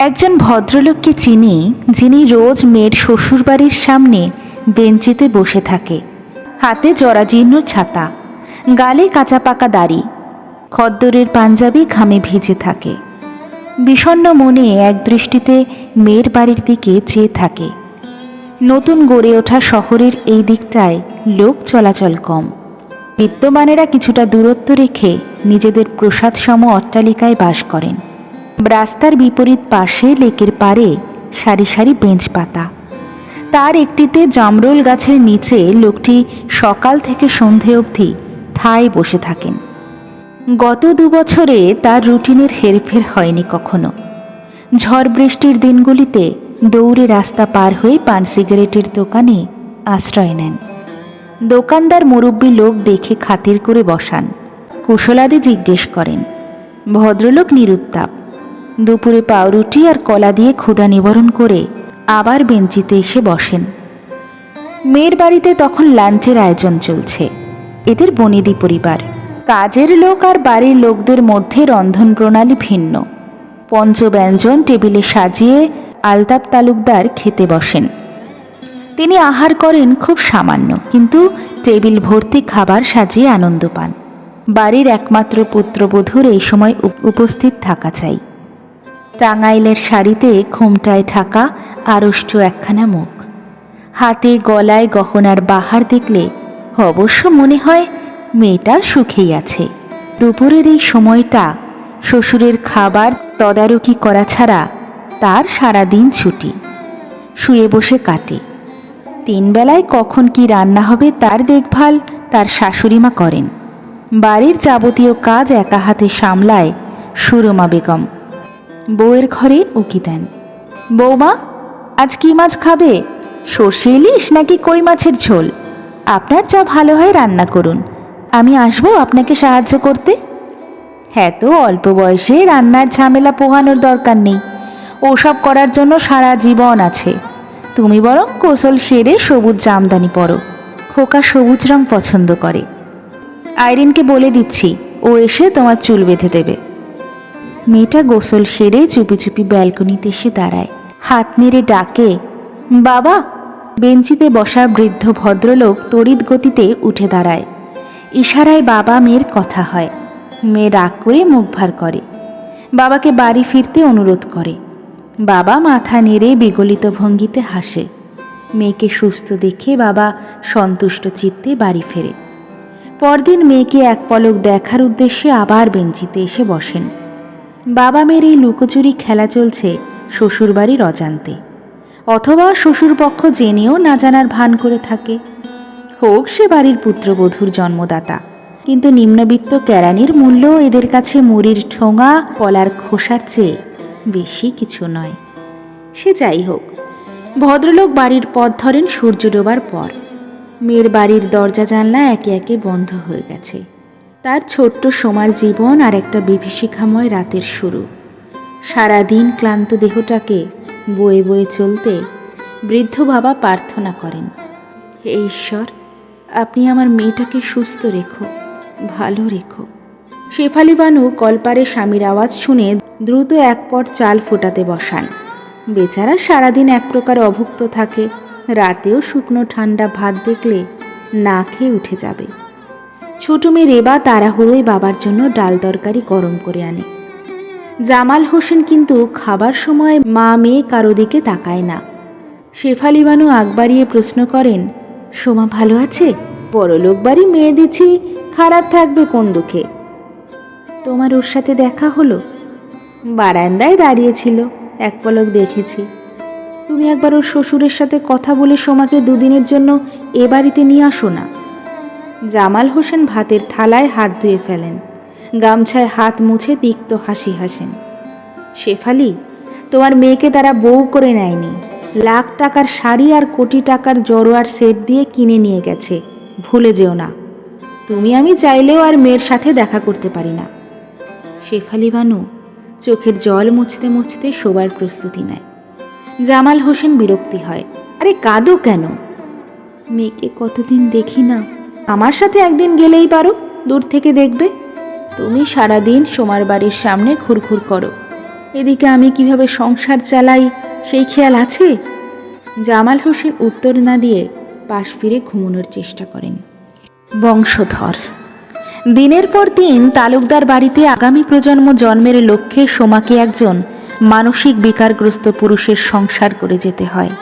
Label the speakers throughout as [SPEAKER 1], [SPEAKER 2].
[SPEAKER 1] একজন ভদ্রলোককে চিনি, যিনি রোজ মেয়ের শ্বশুরবাড়ির সামনে বেঞ্চিতে বসে থাকে। হাতে জরাজীর্ণ ছাতা, গালে কাঁচা পাকা দাড়ি, খদ্দরের পাঞ্জাবি ঘামে ভিজে থাকে। বিষণ্ণ মনে এক দৃষ্টিতে মেয়ের বাড়ির দিকে চেয়ে থাকে। নতুন গড়ে ওঠা শহরের এই দিকটায় লোক চলাচল কম। বিদ্যমানেরা কিছুটা দূরত্ব রেখে নিজেদের প্রসাদসম অট্টালিকায় বাস করেন। রাস্তার বিপরীত পাশে লেকের পাড়ে সারি সারি বেঞ্চ পাতা। তার একটিতে জামরুল গাছের নিচে লোকটি সকাল থেকে সন্ধে অবধি ঠায় বসে থাকেন। গত দু বছরে তার রুটিনের হেরফের হয়নি কখনো। ঝড় বৃষ্টির দিনগুলিতে দৌড়ে রাস্তা পার হয়ে পান সিগারেটের দোকানে আশ্রয় নেন। দোকানদার মুরব্বী লোক দেখে খাতির করে বসান। কুশলাদি জিজ্ঞেস করেন, ভদ্রলোক নিরুত্তাপ দুপুরে পাউরুটি আর কলা দিয়ে ক্ষুধা নিবারণ করে আবার বেঞ্চিতে এসে বসেন। মেয়ের বাড়িতে তখন লাঞ্চের আয়োজন চলছে। এদের বনিদি পরিবার। কাজের লোক আর বাড়ির লোকদের মধ্যে রন্ধন প্রণালী ভিন্ন। পঞ্চব্যঞ্জন টেবিলে সাজিয়ে আলতাপ তালুকদার খেতে বসেন। তিনি আহার করেন খুব সামান্য, কিন্তু টেবিল ভর্তি খাবার সাজিয়ে আনন্দ পান। বাড়ির একমাত্র পুত্রবধূর এই সময় উপ- উপস্থিত থাকা চাই। টাঙ্গাইলের শাড়িতে ঘোমটায় ঢাকা আড়ষ্ট একখানা মুখ। হাতে গলায় গহনার বাহার দেখলে অবশ্য মনে হয় মেয়েটা সুখেই আছে। দুপুরের এই সময়টা শ্বশুরের খাবার তদারকি করা ছাড়া তার সারাদিন ছুটি। শুয়ে বসে কাটে। তিন বেলায় কখন কি রান্না হবে তার দেখভাল তার শাশুড়িমা করেন। বাড়ির যাবতীয় কাজ একা হাতে সামলায় সুরমা বেগম। বউয়ের ঘরে উকি দেন। বৌমা আজ কি মাছ খাবে? সর্ষে ইলিশ নাকি কই মাছের ঝোল? আপনার যা ভালো হয়, রান্না করুন। আমি আসব আপনাকে সাহায্য করতে। হ্যাঁ তো, অল্প বয়সে রান্নার ঝামেলা পোহানোর দরকার নেই। ওসব করার জন্য সারা জীবন আছে। তুমি বরং কোসল সেরে সবুজ জামদানি পরো। খোকা সবুজ রং পছন্দ করে। আইরিনকে বলে দিচ্ছি, ও এসে তোমার চুল বেঁধে দেবে। মেয়েটা গোসল সেরে চুপি চুপি ব্যালকনিতে এসে দাঁড়ায়। হাত নেড়ে ডাকে, বাবা! বেঞ্চিতে বসা বৃদ্ধ ভদ্রলোক তড়িৎ গতিতে উঠে দাঁড়ায়। ইশারায় বাবা মেয়ের কথা হয়। মেয়ে রাগ করে মুখ ভার করে। বাবাকে বাড়ি ফিরতে অনুরোধ করে। বাবা মাথা নেড়ে বিগলিত ভঙ্গিতে হাসে। মেয়েকে সুস্থ দেখে বাবা সন্তুষ্ট চিত্তে বাড়ি ফেরে। পরদিন মেয়েকে এক পলক দেখার উদ্দেশ্যে আবার বেঞ্চিতে এসে বসেন। বাবা মেয়ের এই লুকোচুরি খেলা চলছে শ্বশুরবাড়ির অজান্তে। অথবা শ্বশুরপক্ষ জেনেও না জানার ভান করে থাকে। হোক সে বাড়ির পুত্রবধূর জন্মদাতা, কিন্তু নিম্নবিত্ত কেরানির মূল্য এদের কাছে মুড়ির ঠোঙা, কলার খোসার চেয়ে বেশি কিছু নয়। সে যাই হোক, ভদ্রলোক বাড়ির পথ ধরেন সূর্য ডোবার পর। মেয়ের বাড়ির দরজা জানলা একে একে বন্ধ হয়ে গেছে। তার ছোট্ট সোমার জীবন আর একটা বিভীষিকাময় রাতের শুরু। সারাদিন ক্লান্ত দেহটাকে বয়ে বয়ে চলতে বৃদ্ধ বাবা প্রার্থনা করেন, হে ঈশ্বর, আপনি আমার মেয়েটাকে সুস্থ রেখো, ভালো রেখো। শেফালি বানু কলপারে স্বামীর আওয়াজ শুনে দ্রুত এক পট চাল ফোটাতে বসান। বেচারা সারাদিন এক প্রকার অভুক্ত থাকে, রাতেও শুকনো ঠান্ডা ভাত দেখলে না খেয়ে উঠে যাবে। ছোট মেয়ে রেবা তাড়াহুড়োয় বাবার জন্য ডাল তরকারি গরম করে আনে। জামাল হোসেন কিন্তু খাবার সময় মা মেয়ে কারও দিকে তাকায় না। শেফালি বানু আগ বাড়িয়ে প্রশ্ন করেন, সোমা ভালো আছে? বড়লোক বাড়ি মেয়ে দিচ্ছি, খারাপ থাকবে কোন দুঃখে? তোমার ওর সাথে দেখা হলো? বারান্দায় দাঁড়িয়েছিল, এক পলক দেখেছি। তুমি একবার ওর শ্বশুরের সাথে কথা বলে সোমাকে দুদিনের জন্য এ বাড়িতে নিয়ে আসো না। জামাল হোসেন ভাতের থালায় হাত ধুয়ে ফেলেন। গামছায় হাত মুছে তিক্ত হাসি হাসেন। শেফালি, তোমার মেয়েকে তারা বউ করে নেয়নি। লাখ টাকার শাড়ি আর কোটি টাকার জড়োয়ার সেট দিয়ে কিনে নিয়ে গেছে। ভুলে যেও না। তুমি আমি চাইলেও আর মেয়ের সাথে দেখা করতে পারি না। শেফালি বানু, চোখের জল মুছতে মুছতে শোবার প্রস্তুতি নেয়। জামাল হোসেন বিরক্তি হয়। আরে কাঁদো কেন? মেয়েকে কতদিন দেখি না। আমার সাথে একদিন গেলেই পারো, দূর থেকে দেখবে। তুমি সারাদিন সোমার বাড়ির সামনে ঘুরঘুর করো। এদিকে আমি কীভাবে সংসার চালাই, সেই খেয়াল আছে? জামাল হোসেন উত্তর না দিয়ে পাশ ফিরে ঘুমানোর চেষ্টা করেন। বংশধর, দিনের পর দিন তালুকদার বাড়িতে আগামী প্রজন্ম জন্মের লক্ষ্যে সোমাকে একজন মানসিক বিকারগ্রস্ত পুরুষের সংসার করে যেতে হয়।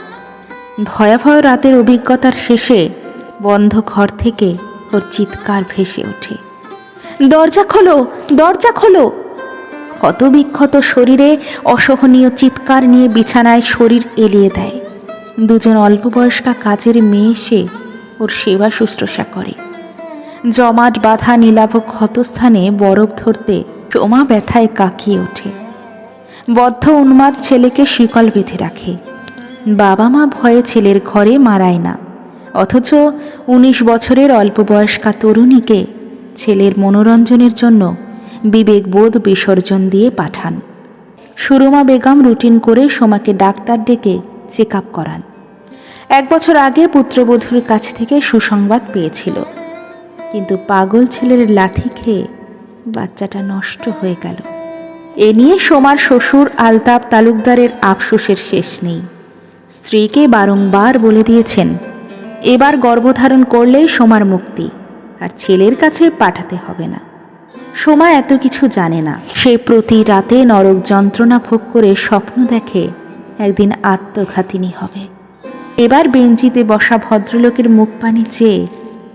[SPEAKER 1] ভয়াবহ রাতের অভিজ্ঞতার শেষে বন্ধ ঘর থেকে ওর চিৎকার ভেসে ওঠে। দরজা খোলো দরজা খোলো। ক্ষতবিক্ষত শরীরে অসহনীয় চিৎকার নিয়ে বিছানায় শরীর এলিয়ে দেয়। দুজন অল্প বয়স্কা কাজের মেয়ে এসে ওর সেবা শুশ্রূষা করে। জমাট বাঁধা নীলাভ ক্ষতস্থানে বরফ ধরতে সোমা ব্যথায় কাকিয়ে ওঠে। বদ্ধ উন্মাদ ছেলেকে শিকল বেঁধে রাখে। বাবা মা ভয়ে ছেলের ঘরে মারায় না। অথচ উনিশ বছরের অল্প বয়স্কা তরুণীকে ছেলের মনোরঞ্জনের জন্য বিবেকবোধ বিসর্জন দিয়ে পাঠান। সুরমা বেগম রুটিন করে সোমাকে ডাক্তার ডেকে চেক আপ করান। এক বছর আগে পুত্রবধূর কাছ থেকে সুসংবাদ পেয়েছিল। কিন্তু পাগল ছেলের লাথি খেয়ে বাচ্চাটা নষ্ট হয়ে গেল। এ নিয়ে সোমার শ্বশুর আলতাপ তালুকদারের আফসোসের শেষ নেই। স্ত্রীকে বারংবার বলে দিয়েছেন এবার গর্ভধারণ করলেই সোমার মুক্তি, আর ছেলের কাছে পাঠাতে হবে না। সোমা এত কিছু জানে না। সে প্রতি রাতে নরক যন্ত্রণা ভোগ করে স্বপ্ন দেখে একদিন আত্মঘাতিনী হবে। এবার বেঞ্চিতে বসা ভদ্রলোকের মুখ পানি চেয়ে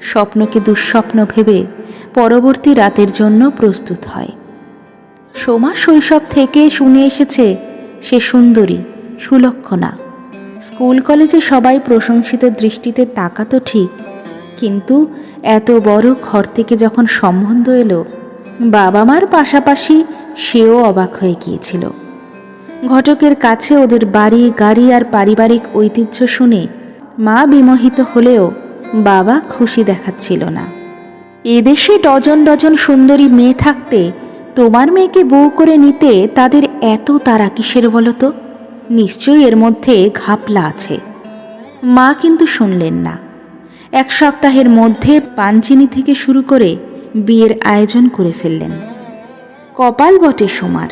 [SPEAKER 1] স্বপ্নকে দুঃস্বপ্ন ভেবে পরবর্তী রাতের জন্য প্রস্তুত হয়। সোমা শৈশব থেকে শুনে এসেছে, সে সুন্দরী, সুলক্ষণা। স্কুল কলেজে সবাই প্রশংসিত দৃষ্টিতে তাকাতো ঠিক। কিন্তু এত বড় ঘর থেকে যখন সম্বন্ধ এলো বাবা মার পাশাপাশি সেও অবাক হয়ে গিয়েছিল। ঘটকের কাছে ওদের বাড়ি, গাড়ি আর পারিবারিক ঐতিহ্য শুনে মা বিমোহিত হলেও বাবা খুশি দেখাচ্ছিল না। এদেশে ডজন ডজন সুন্দরী মেয়ে থাকতে তোমার মেয়েকে বউ করে নিতে তাদের এত তারা কিসের বলো তো নিশ্চয়ই এর মধ্যে ঘাপলা আছে। মা কিন্তু শুনলেন না। এক সপ্তাহের মধ্যে পানচিনি থেকে শুরু করে বিয়ের আয়োজন করে ফেললেন। কপাল বটে সোমার।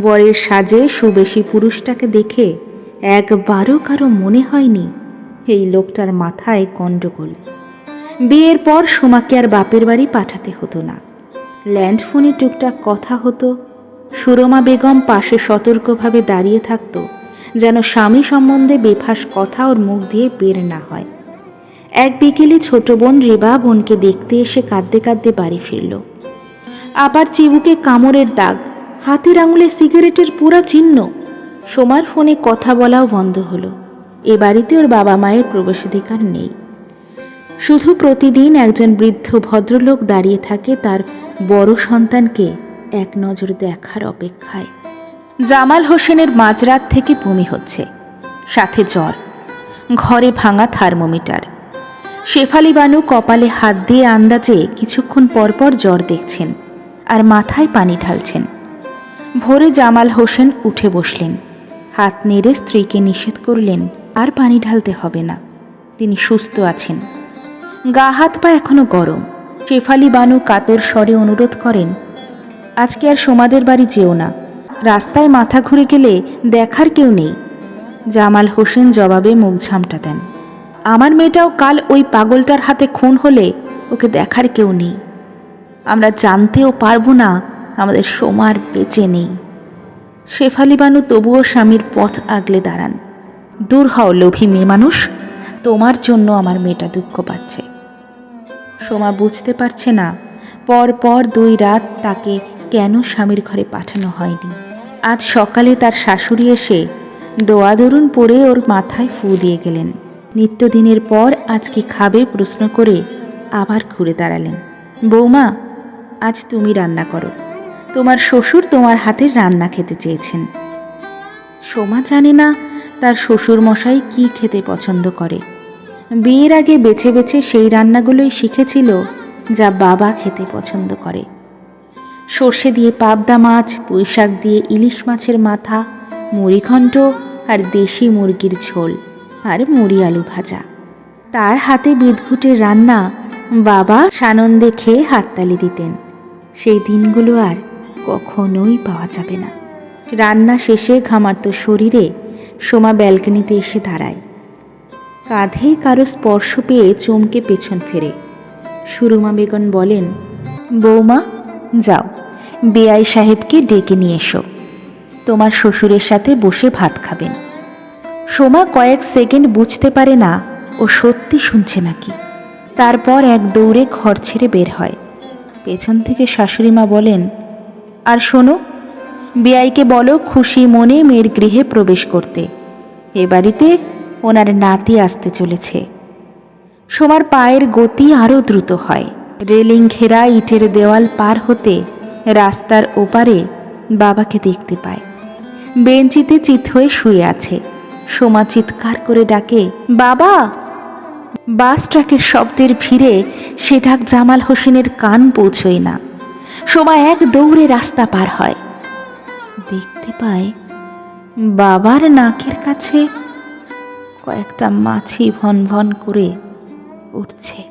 [SPEAKER 1] বরের সাজে সুবেশী পুরুষটাকে দেখে একবারও কারও মনে হয়নি এই লোকটার মাথায় গণ্ডগোল। বিয়ের পর সোমাকে আর বাপের বাড়ি পাঠাতে হতো না। ল্যান্ড ফোনে টুকটাক কথা হতো। সুরমা বেগম পাশে সতর্কভাবে দাঁড়িয়ে থাকতো। যেন স্বামী সম্বন্ধে বেফাস কথা ওর মুখ দিয়ে বের না হয়। এক বিকেলে ছোট বোন রেবা বোনকে দেখতে এসে কাঁদতে কাঁদতে বাড়ি ফিরল। আবার চিবুকে কামড়ের দাগ, হাতের আঙুলে সিগারেটের পুরা চিহ্ন। সোমার ফোনে কথা বলাও বন্ধ হলো। এ বাড়িতে ওর বাবা মায়ের প্রবেশাধিকার নেই। শুধু প্রতিদিন একজন বৃদ্ধ ভদ্রলোক দাঁড়িয়ে থাকে তার বড় সন্তানকে এক নজর দেখার অপেক্ষায়। জামাল হোসেনের মাঝরাত থেকে বমি হচ্ছে। সাথে জ্বর। ঘরে ভাঙা থার্মোমিটার। শেফালি বানু কপালে হাত দিয়ে আন্দাজে কিছুক্ষণ পরপর জ্বর দেখছেন আর মাথায় পানি ঢালছেন। ভোরে জামাল হোসেন উঠে বসলেন। হাত নেড়ে স্ত্রীকে নিষেধ করলেন, আর পানি ঢালতে হবে না। তিনি সুস্থ আছেন। গা হাত পা এখনও গরম। শেফালি বানু কাতর স্বরে অনুরোধ করেন, আজকে আর সোমাদের বাড়ি যেও না। রাস্তায় মাথা ঘুরে গেলে দেখার কেউ নেই। জামাল হোসেন জবাবে মুখ ঝামটা দেন। আমার মেয়েটাও কাল ওই পাগলটার হাতে খুন হলে ওকে দেখার কেউ নেই। আমরা জানতেও পারব না আমাদের সোমার বেঁচে নেই। শেফালি বানু তবুও স্বামীর পথ আগলে দাঁড়ান। দূর হও লোভী মেয়ে মানুষ, তোমার জন্য আমার মেয়েটা দুঃখ পাচ্ছে। সোমা বুঝতে পারছে না পর পর দুই রাত তাকে কেন স্বামীর ঘরে পাঠানো হয়নি। আজ সকালে তার শাশুড়ি এসে দোয়া দোয়াদরুন পরে ওর মাথায় ফু দিয়ে গেলেন। নিত্যদিনের পর আজ কি খাবে প্রশ্ন করে আবার ঘুরে দাঁড়ালেন। বৌমা, আজ তুমি রান্না করো। তোমার শ্বশুর তোমার হাতের রান্না খেতে চেয়েছেন। সোমা জানে না তার শ্বশুর মশাই কি খেতে পছন্দ করে। বিয়ের আগে বেছে বেছে সেই রান্নাগুলোই শিখেছিল যা বাবা খেতে পছন্দ করে। সর্ষে দিয়ে পাবদা মাছ, পুঁইশাক দিয়ে ইলিশ মাছের মাথা, মুড়িঘণ্ট আর দেশি মুরগির ঝোল আর মুড়ি আলু ভাজা। তার হাতে বিদঘুটে রান্না বাবা সানন্দে খেয়ে হাততালি দিতেন। সেই দিনগুলো আর কখনোই পাওয়া যাবে না। রান্না শেষে ঘামার্ত শরীরে সোমা ব্যালকনিতে এসে দাঁড়ায়। কাঁধে কারও স্পর্শ পেয়ে চমকে পেছন ফেরে। সুরমা বেগন বলেন, বৌমা, যাও। বেআই সাহেবকে ডেকে নিয়ে এসো। তোমার শ্বশুরের সাথে বসে ভাত খাবেন। সোমা কয়েক সেকেন্ড বুঝতে পারে না ও সত্যি শুনছে নাকি। তারপর এক দৌড়ে ঘর ছেড়ে বের হয়। পেছন থেকে শাশুড়িমা বলেন, আর শোনো, বেআইকে বলো খুশি মনে মেয়ের গৃহে প্রবেশ করতে। এ বাড়িতে ওনার নাতি আসতে চলেছে। সোমার পায়ের গতি আরও দ্রুত হয়। রেলিং ঘেরা ইটের দেওয়াল পার হতে রাস্তার ওপারে বাবাকে দেখতে পায়। বেঞ্চিতে চিত হয়ে শুয়ে আছে। সোমা চিৎকার করে ডাকে, বাবা! বাস ট্রাকের শব্দের ভিড়ে সে ডাক জামাল হোসেনের কান পৌঁছয় না। সোমা এক দৌড়ে রাস্তা পার হয়। দেখতে পায়, বাবার নাকের কাছে কয়েকটা মাছি ভন ভন করে উঠছে।